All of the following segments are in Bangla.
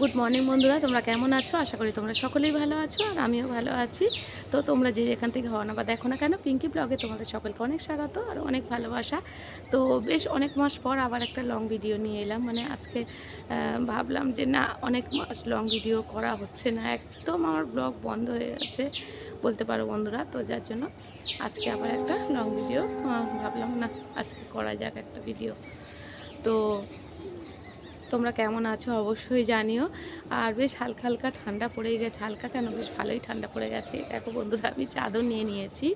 গুড মর্নিং বন্ধুরা। তোমরা কেমন আছো? আশা করি তোমরা সকলেই ভালো আছো আর আমিও ভালো আছি। তো তোমরা যে যেখান থেকে হওয়া না বা দেখো না কেন পিঙ্কি ব্লগে তোমাদের সকলকে অনেক স্বাগত আর অনেক ভালোবাসা। তো বেশ অনেক মাস পর আবার একটা লং ভিডিও নিয়ে এলাম। মানে আজকে ভাবলাম যে না, অনেক মাস লং ভিডিও করা হচ্ছে না। একদম আমার ব্লগ বন্ধ হয়ে গেছে বলতে পারো বন্ধুরা। তো যার জন্য আজকে আবার একটা লং ভিডিও ভাবলাম না, আজকে করা যাক একটা ভিডিও তো তোমরা কেমন আছো অবশ্যই জানিও। আর বেশ হালকা হালকা ঠান্ডা পড়ে গেছে। হালকা কেন? বেশ ভালোই ঠান্ডা পড়ে গেছে। দেখো বন্ধুরা, আমি চাদর নিয়ে নিয়েছি।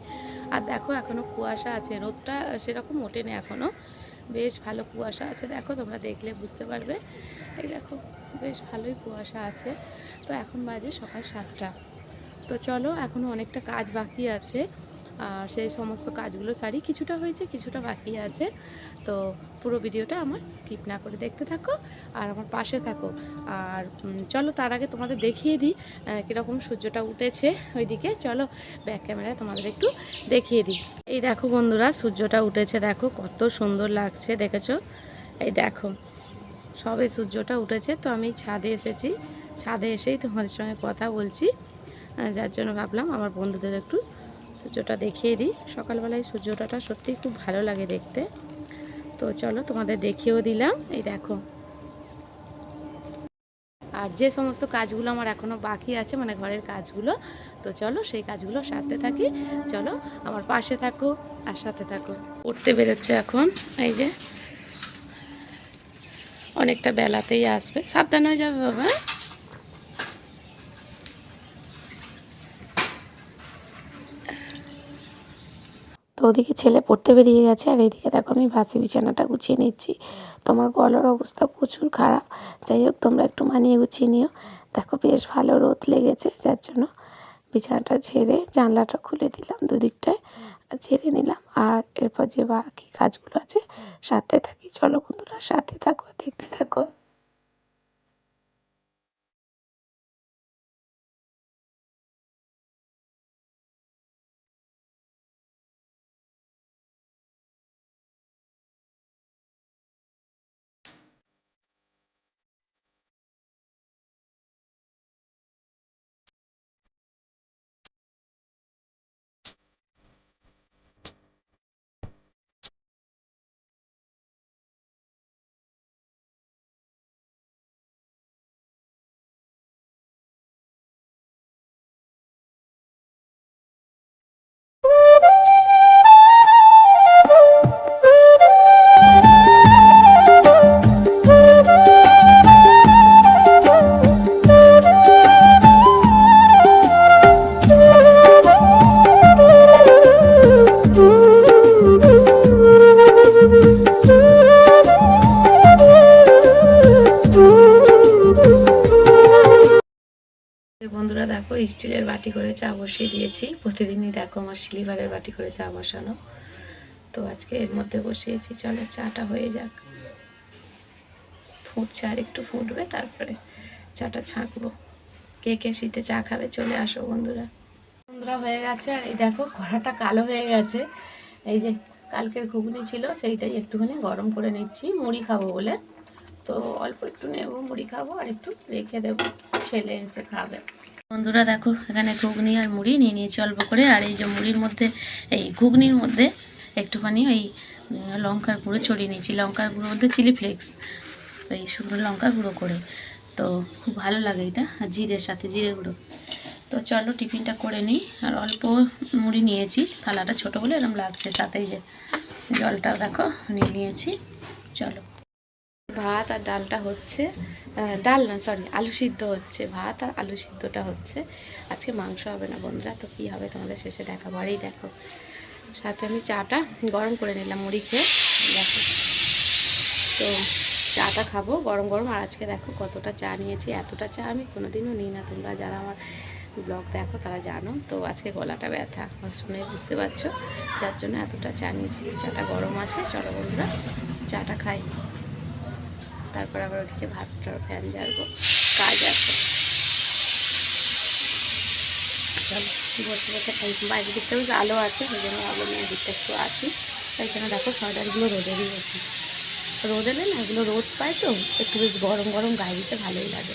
আর দেখো এখনও কুয়াশা আছে। রোদটা সেরকম ওঠে ওঠেনি এখনও বেশ ভালো কুয়াশা আছে। দেখো তোমরা দেখলে বুঝতে পারবে। এই দেখো, বেশ ভালোই কুয়াশা আছে। তো এখন বাজে সকাল সাতটা। তো চলো এখনও অনেকটা কাজ বাকি আছে। সেই সমস্ত কাজগুলো সারি। কিছুটা হয়েছে, কিছুটা বাকি আছে। তো পুরো ভিডিওটা আমার স্কিপ না করে দেখতে থাকো আর আমার পাশে থাকো। আর চলো তার আগে তোমাদের দেখিয়ে দিই কীরকম সূর্যটা উঠেছে ওইদিকে। চলো ব্যাক ক্যামেরায় তোমাদের একটু দেখিয়ে দিই। এই দেখো বন্ধুরা, সূর্যটা উঠেছে দেখো, কত সুন্দর লাগছে, দেখেছ? এই দেখো, সবে সূর্যটা উঠেছে। তো আমি ছাদে এসেছি। ছাদে এসেই তোমাদের সঙ্গে কথা বলছি। যার জন্য ভাবলাম আমার বন্ধুদের একটু সূর্যটা দেখিয়ে দিই। সকালবেলায় সূর্যটা সত্যিই খুব ভালো লাগে দেখতে। তো চলো তোমাদের দেখিয়েও দিলাম। এই দেখো। আর যে সমস্ত কাজগুলো আমার এখনও বাকি আছে মানে ঘরের কাজগুলো, তো চলো সেই কাজগুলো সারতে থাকি। চলো আমার পাশে থাকো আর সাথে থাকো। উঠতে বেরোচ্ছে এখন, এই যে। অনেকটা বেলাতেই আসবে। সাবধান হয়ে যাবে বাবা তো ওদিকে ছেলে পড়তে বেরিয়ে গেছে আর এইদিকে দেখো আমি বাসি বিছানাটা গুছিয়ে নিচ্ছি। তোমার গলার অবস্থা প্রচুর খারাপ। যাই হোক, তোমরা একটু মানিয়ে গুছিয়ে নিও। দেখো বেশ ভালো রোদ লেগেছে, যার জন্য বিছানাটা ঝেড়ে জানলাটা খুলে দিলাম দুদিকটায় ঝেড়ে নিলাম। আর এরপর যে বাকি কাজগুলো আছে, সাথে থাকি। চলো বন্ধুরা, সাথে থাকো, দেখতে থাকো। স্টিলের বাটি করে চা বসিয়ে দিয়েছি। প্রতিদিনই দেখো আমার সিলিভারের বাটি করে চা বসানো। তো আজকে এর মধ্যে বসিয়েছি। চলো চাটা হয়ে যাক। ফুটছে আর একটু ফুটবে, তারপরে চাটা ছাঁকবো। কে কে শীতে চা খাবে চলে আসো বন্ধুরা। বন্ধুরা হয়ে গেছে আর এই দেখো কড়াটা কালো হয়ে গেছে। এই যে কালকের ঘুগনি ছিল সেইটাই একটুখানি গরম করে নিচ্ছি। মুড়ি খাব বলে। তো অল্প একটু নেব, মুড়ি খাব আর একটু রেখে দেবো। ছেলে এসে খাবে। বন্ধুরা দেখো, এখানে ঘুগনি আর মুড়ি নিয়ে নিয়েছি অল্প করে, আর এই যে মুড়ির মধ্যে, এই ঘুগনির মধ্যে একটুখানি ওই লঙ্কার গুঁড়ো ছড়িয়ে নিয়েছি। লঙ্কার গুঁড়ো মধ্যে চিলি ফ্লেক্স, তো এই শুকনো লঙ্কা গুঁড়ো করে। তো খুব ভালো লাগে এটা, আর জিরের সাথে, জিরে গুঁড়ো। তো চলো টিফিনটা করে নিই, আর অল্প মুড়ি নিয়েছি, থালাটা ছোট বলে এরকম লাগছে, সাথেই যে জলটাও দেখো, নিয়ে নিয়েছি। চলো। ভাত আর ডালটা হচ্ছে ডাল না সরি আলু সিদ্ধ হচ্ছে, ভাত আর আলু সিদ্ধটা হচ্ছে। আজকে মাংস হবে না বন্ধুরা, তো কী হবে তোমাদের শেষে দেখাবো। আর দেখো, সাথে আমি চাটা গরম করে নিলাম মুড়ি খেয়ে। দেখো, তো চাটা খাব গরম গরম। আর আজকে দেখো কতটা চা নিয়েছি, এতটা চা আমি কোনোদিনও নিই না। তোমরা যারা আমার ব্লগ দেখো, তারা জানো। তো আজকে গলাটা ব্যথা শুনে বুঝতে পারছ? যার জন্য এতটা চা নিয়েছি চাটা গরম আছে। চলো বন্ধুরা, চাটা খাই। তারপর আবার ওদিকে ভাতটা ফ্যান জ্বালবো কাজ আছে। বসে বসে বাইরের দিকটা বেশ আলো আছে, ওই জন্য ভাবলাম এই দিকটা একটু আছি এখানে দেখো সয়ডারগুলো রোদে দিয়েছি। রোদ এলে না, এগুলো রোদ পায় তো, একটু বেশ গরম গরম গায়ে দিতে ভালোই লাগে।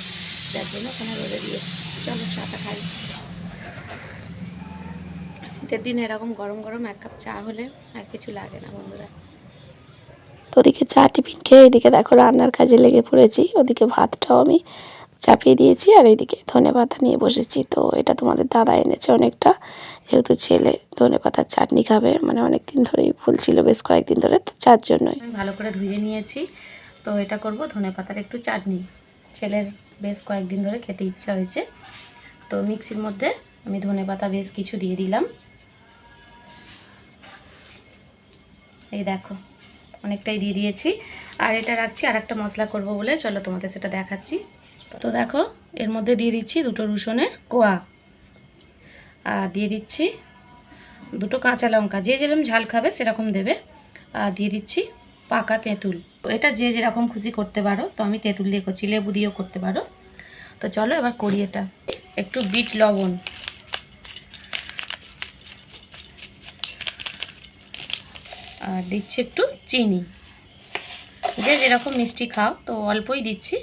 যার জন্য ওখানে রোদে দিয়ে চলো, চাটা খাই। শীতের দিন এরকম গরম গরম এক কাপ চা হলে আর কিছু লাগে না বন্ধুরা। তো ওদিকে চা টিফিন খেয়ে এদিকে দেখো রান্নার কাজে লেগে পড়েছি। ওদিকে ভাতটাও আমি চাপিয়ে দিয়েছি আর এইদিকে ধনে পাতা নিয়ে বসেছি। তো এটা তোমাদের দাদা এনেছে অনেকটা। যেহেতু ছেলে, ধনে পাতার চাটনি খাবে। মানে অনেক দিন ধরেই ফুলছিল বেশ কয়েকদিন ধরে, তো চার জন্যই। ভালো করে ধুয়ে নিয়েছি। তো এটা করব ধনে পাতার একটু চাটনি। ছেলের বেশ কয়েকদিন ধরে খেতে ইচ্ছা হয়েছে। তো মিক্সির মধ্যে আমি ধনে পাতা বেশ কিছু দিয়ে দিলাম। এই দেখো। অনেকটাই দিয়ে দিয়েছি। আর এটা রাখছি আর একটা মশলা করব বলে, চলো তোমাদের সেটা দেখাচ্ছি। তো দেখো, এর মধ্যে দিয়ে দিচ্ছি দুটো রসুনের কোয়া। আর দিয়ে দিচ্ছি দুটো কাঁচা লঙ্কা। যে যেরকম ঝাল খাবে সেরকম দেবে। আর দিয়ে দিচ্ছি পাকা তেঁতুল। এটা যে যেরকম খুশি করতে পারো, তো আমি তেঁতুল দিয়ে করছি, লেবু দিয়েও করতে পারো। তো চলো এবার করি এটা। একটু বিট লবণ। আর দিচ্ছি একটু চিনি। যে যেরকম মিষ্টি খাও, তো অল্পই দিচ্ছি।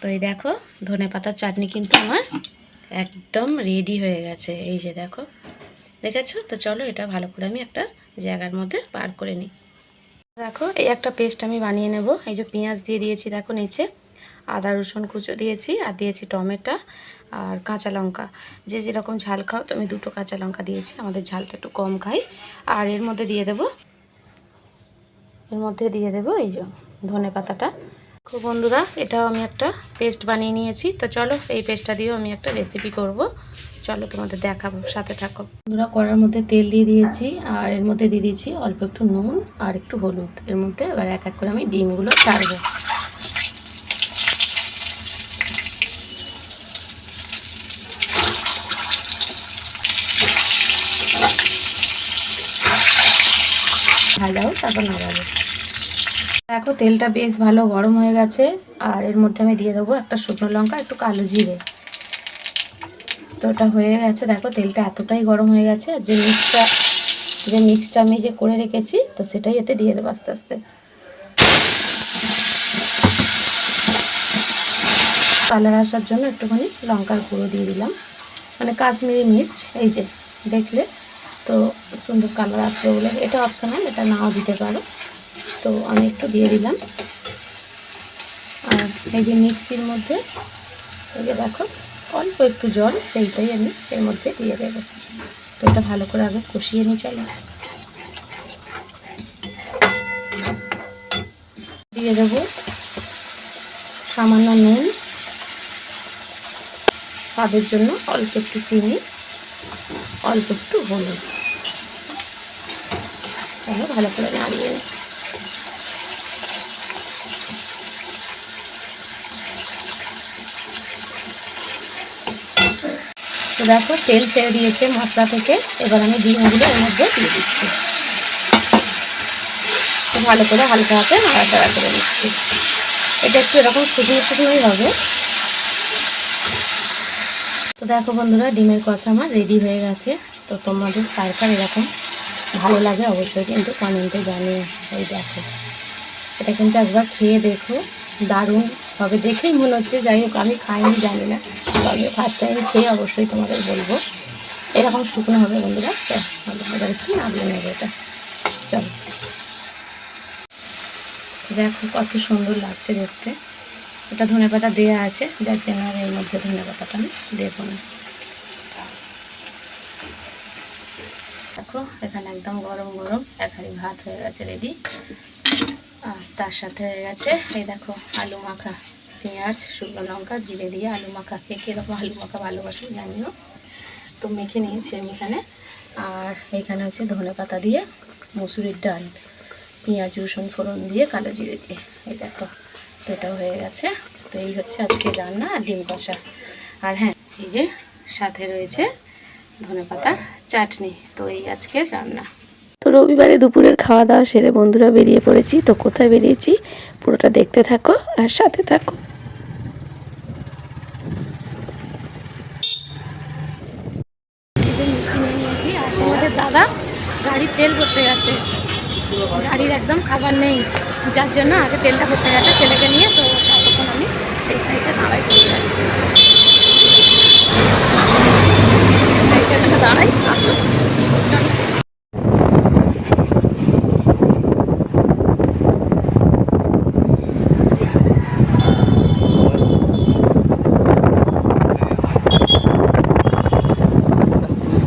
তো এই দেখো, ধনে পাতার চাটনি কিন্তু আমার একদম রেডি হয়ে গেছে। এই যে দেখো, দেখেছ? তো চলো এটা ভালো করে আমি একটা জায়গার মধ্যে পার করে নিই। দেখো, এই একটা পেস্ট আমি বানিয়ে নেব। এই যে পেঁয়াজ দিয়ে দিয়েছি, দেখো নিচে। আদা, রসুন কুচো দিয়েছি আর দিয়েছি টমেটো আর কাঁচা লঙ্কা। যে যেরকম ঝাল খাও, তো আমি দুটো কাঁচা লঙ্কা দিয়েছি। আমাদের ঝালটা একটু কম খাই। আর এর মধ্যে দিয়ে দেব, এর মধ্যে দিয়ে দেব এই যে ধনে পাতাটা। খুব বন্ধুরা, এটাও আমি একটা পেস্ট বানিয়ে নিয়েছি। তো চলো এই পেস্টটা দিয়েও আমি একটা রেসিপি করব। চলো তোমাদের দেখাবো, সাথে থাকো। বন্ধুরা, কড়ার মধ্যে তেল দিয়ে দিয়েছি আর এর মধ্যে দিয়ে দিয়েছি অল্প একটু নুন আর একটু হলুদ। এর মধ্যে এবার এক এক করে আমি ডিমগুলো ছাড়বো। ভাজাও তারপর নাড়াবো। দেখো, তেলটা বেশ ভালো গরম হয়ে গেছে, আর এর মধ্যে আমি দিয়ে দেবো একটা শুকনো লঙ্কা, একটু কালো জিরে। তো ওটা হয়ে গেছে, দেখো, তেলটা এতটাই গরম হয়ে গেছে, যে মিক্সটা যে মিক্সটা আমি যে করে রেখেছি, তো সেটাই এতে দিয়ে দেবো আস্তে আস্তে। কালার আসার জন্য একটুখানি লঙ্কার গুঁড়ো দিয়ে দিলাম। মানে কাশ্মীরি মির্চ, এই যে, দেখলে? তো সুন্দর কালার আসবে বলে। এটা অপশনাল এটা নাও দিতে পারো। তো আমি একটু দিয়ে দিলাম। আর এই যে মিক্সির মধ্যে, এই যে দেখো, অল্প একটু জল, সেইটাই আমি এর মধ্যে দিয়ে দেবো। তো এটা ভালো করে আগে কষিয়ে নিই চলো। দিয়ে দেবো সামান্য নুন, স্বাদের জন্য অল্প একটু চিনি, অল্প একটু হলুদ। ভালো করে নাড়িয়ে তো দেখো তেল ছেড়ে দিয়েছে মশলা থেকে। এবার আমি ডিমগুলো এর মধ্যে দিয়ে দিচ্ছি। ভালো করে হালকা হাতে নাড়াচাড়া করে দিচ্ছি এটা একটু এরকম শুকনো শুকনোই হবে। তো দেখো বন্ধুরা, ডিমের কষা আমার রেডি হয়ে গেছে। তো তোমাদের কার এরকম ভালো লাগে অবশ্যই, কিন্তু কমেন্টে জানিয়ে এই দেখো। এটা কিন্তু একবার খেয়ে দেখো, দারুণ হবে। দেখেই মনে হচ্ছে, যাই হোক, আমি খাইনি, জানি না। তবে ফার্স্ট টাইম খেয়ে অবশ্যই তোমাদের বলব। এরকম শুকনো হবে, বন্ধুরা। এবার নেব এটা। চলো। দেখো, কত সুন্দর লাগছে দেখতে। এটা ধনে পাতা দেওয়া আছে যার জন্য এর মধ্যে ধনে পাতাটা আমি দেবো না। দেখো, এখানে একদম গরম গরম এক ভাত হয়ে গেছে রেডি আর তার সাথে হয়ে গেছে, এই দেখো, আলু মাখা পেঁয়াজ, শুকনো লঙ্কা, জিরে দিয়ে আলু মাখা। কে কীরকম আলু মাখা ভালোবাসো জানিও। তো মেখে নিয়েছি আমি এখানে। আর এখানে হচ্ছে ধনে পাতা দিয়ে মুসুরির ডাল, পেঁয়াজ, রসুন ফোড়ন দিয়ে কালো জিরে দিয়ে। এই দেখো, তো এটাও হয়ে গেছে। তো এই হচ্ছে আজকে রান্না আর ডিম কষা। আর হ্যাঁ এই যে সাথে রয়েছে ধনে পাতার চাটনি তো এই আজকের রান্না। তো রবিবারে দুপুরের খাওয়া দাওয়া সেরে বন্ধুরা বেরিয়ে পড়েছি তো কোথায় বেরিয়েছি পুরোটা দেখতে থাকো আর সাথে থাকো। দাদা গাড়ির তেল ভরতে গেছে। গাড়ির একদম খাবার নেই যার জন্য আগে তেলটা ভরতে গেছে ছেলেকে নিয়ে তো ততক্ষণ আমি এই সাইডটা দাঁড়াই করে সাইডটা দাঁড়াই আসো।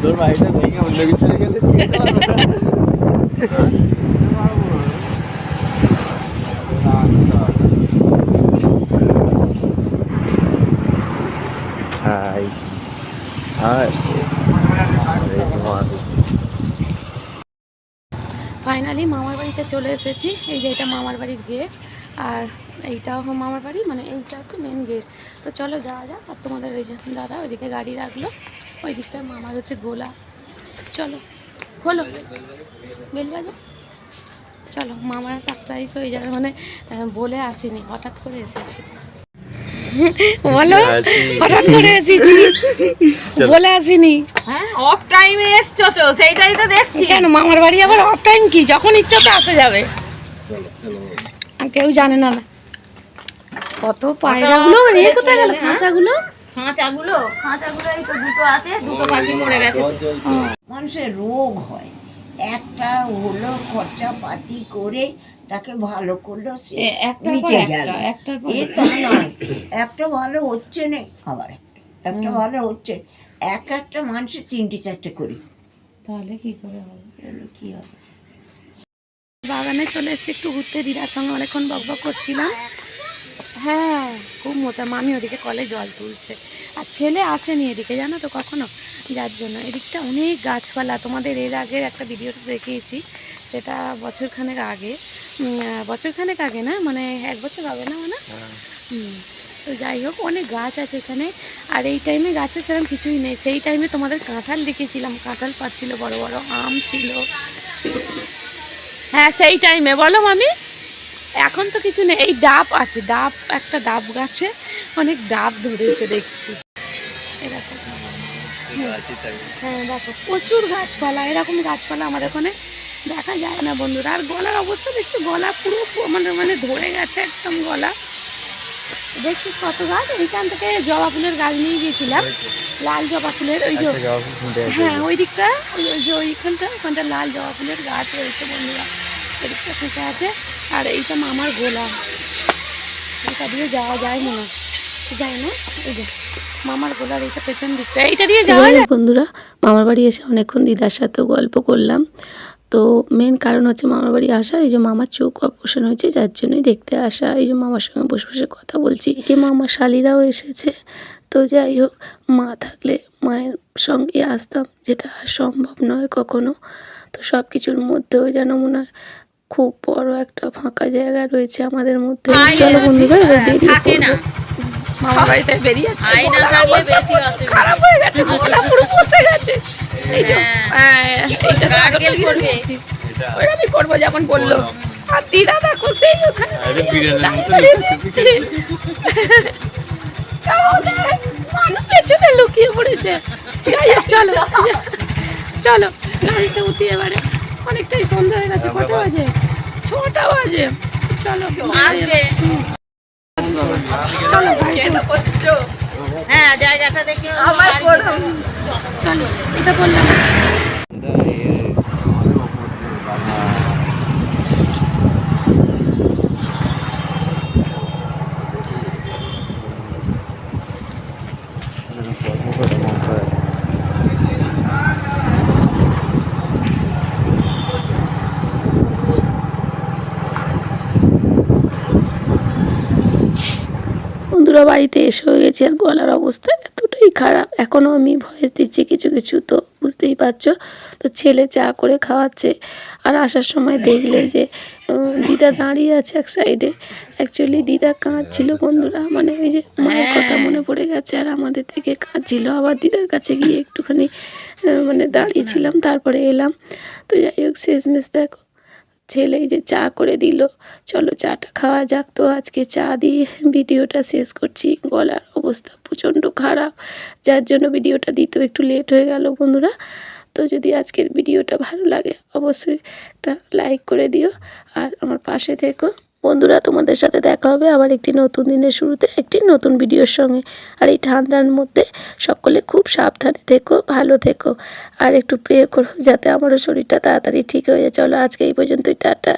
তোর বাড়িটা ভেঙে অন্য কিছু রেখে হাই হাই ফাইনালি মামার বাড়িতে চলে এসেছি। এই যে এটা মামার বাড়ির গেট আর এইটাও মামার বাড়ি মানে এইটা হচ্ছে মেন গেট তো চলো যাওয়া যাক। আর তোমাদের এই যে দাদা ওইদিকে গাড়ি রাখল ওই দিকটা মামার হচ্ছে গোলা। চলো, হলো। বেল বাজে চলো, মামারা সারপ্রাইজ হয়ে যাবে মানে বলে আসিনি, হঠাৎ করে এসেছি। বলো হঠাৎ করে এসেছি বলে আসিনি। হ্যাঁ অফ টাইমে এসছো তো সেইটাই তো দেখছি। কেন মামার বাড়ি আবার অফ টাইম কি? যখন ইচ্ছা তো আসা যাবে। আর কেউ জানে না। কত পায়রাগুলো রে কোথায় গেল? খাঁচাগুলো? খাঁচাগুলো খাঁচাগুলো এই তো দুটো আছে দুটো পাখি মরে গেছে। মানুষের রোগ হয়। একটা হলো খরচা পাতি করে তাকে ভালো করল সে মিটে গেল। এ তা নয়। একটা ভালো হচ্ছে না আবার একটা। একটা ভালো হচ্ছে। এক একটা মানুষের তিনটে চারটে করি। তাহলে কি করে হবে? কি হবে? বাগানে চলে এসেছি একটু ঘুরতে। দিদার সঙ্গে অনেকক্ষণ বক বক করছিলাম। হ্যাঁ খুব মশা মামি ওদিকে কলে জল তুলছে। আর ছেলে আসেনি এদিকে জানো তো কখনো? যার জন্য। এদিকটা অনেক গাছপালা। তোমাদের এর আগের একটা ভিডিওতে দেখিয়েছি সেটা বছরখানেক আগে। বছরখানেক আগে না? মানে এক বছর হবে না মানে? হুম তো যাই হোক অনেক গাছ আছে এখানে। আর এই টাইমে গাছে সেরকম কিছুই নেই। সেই টাইমে তোমাদের কাঁঠাল দেখেছিলাম। কাঁঠাল পাচ্ছিল বড় বড় আম ছিল। হ্যাঁ সেই টাইমে বলো মামি। এখন তো কিছু নেই। এই ডাব আছে। ডাব একটা ডাব গাছে অনেক ডাব ধরেছে দেখছি। এরকম হ্যাঁ দেখো। প্রচুর গাছপালা। এরকম গাছপালা আমাদের ওখানে দেখা যায় না বন্ধুরা। আর গলার অবস্থা দেখছ? গলা পুরো মানে মানে ধরে গেছে একদম গলা। দেখছি কত গাছ এইখান থেকে জবা ফুলের গাছ নিয়ে গিয়েছিলাম। লাল জবা ফুলের ওই যে হ্যাঁ ওই দিকটা ওই ওই যে ওইখানটা ওখানটা লাল জবা ফুলের গাছ রয়েছে বন্ধুরা। এদিকটা থেকে আছে। আর এইটা মামার গোলা। এটা দিয়ে যাওয়া যায় মনে হয়। যায় না? এই যে মামার গোলার এইটা পেছন দিকটা। এইটা দিয়ে যাওয়া যায়? বন্ধুরা মামার বাড়ি এসে অনেকক্ষণ দিদার সাথেও গল্প করলাম। তো মেন কারণ হচ্ছে মামার বাড়ি আসা এই যে মামার চোখ অপারেশন হয়েছে যার জন্যই দেখতে আসা এই যে মামার সঙ্গে বসে বসে কথা বলছি। একে মামার শালিরাও এসেছে তো যাই হোক মা থাকলে মায়ের সঙ্গে আসতাম যেটা আর সম্ভব নয় কখনো। তো সব কিছুর মধ্যেও যেন মনে হয় খুব বড় একটা ফাঁকা জায়গা রয়েছে আমাদের মধ্যে। চলো বন্ধুরা বেরিয়ে। মামার বাড়িতে। খারাপ হয়ে গেছে গলা পুরো গেছে। এই যে হ্যাঁ। হ্যাঁ, এইটা গার্গেল করবে। আমি করব যেমন বলল। আর দিদা দেখো সেই ওখানে মানুষ পেছনে লুকিয়ে পড়েছে। যাই হোক চলো। চলো গাড়িতে উঠি এবারে। অনেকটাই সন্ধ্যা হয়ে গেছে কটা বাজে? ছটা বাজে। চলো আসব। চলো হ্যাঁ জায়গাটা দেখে চলো এটা বললাম। বন্ধুরা বাড়িতে এসে হয়ে গেছি আর গলার অবস্থা এতটাই খারাপ। এখনও আমি ভয়েস দিচ্ছি কিছু কিছু তো বুঝতেই পারছ? তো ছেলে চা করে খাওয়াচ্ছে আর আসার সময় দেখলে যে দিদা দাঁড়িয়ে আছে এক সাইডে অ্যাকচুয়ালি দিদা কাঁদছিল বন্ধুরা মানে ওই যে মায়ের কথা মনে পড়ে গেছে আর আমাদের থেকে কাঁদছিল। আবার দিদার কাছে গিয়ে একটুখানি মানে দাঁড়িয়েছিলাম তারপরে এলাম। তো যাই হোক শেষমেশ দেখো ছেলে এই যে চা করে দিল। চলো চাটা খাওয়া যাক তো, আজকে চা দিয়ে ভিডিওটা শেষ করছি। গলার অবস্থা প্রচণ্ড খারাপ, যার জন্য ভিডিওটা দিতেও একটু লেট হয়ে গেল বন্ধুরা। তো যদি আজকের ভিডিওটা ভালো লাগে, অবশ্যই একটা লাইক করে দিও। আর আমার পাশে থেকো। বন্ধুরা, তোমাদের সাথে দেখা হবে আবার একটি নতুন দিনের শুরুতে, একটি নতুন ভিডিওর সঙ্গে। আর এই ঠান্ডার মধ্যে সকলে খুব সাবধানে থেকো, ভালো থেকো। আর একটু প্রে করো যাতে আমারও শরীরটা তাড়াতাড়ি ঠিক হয়ে চলো আজকে এই পর্যন্তই, টাটা।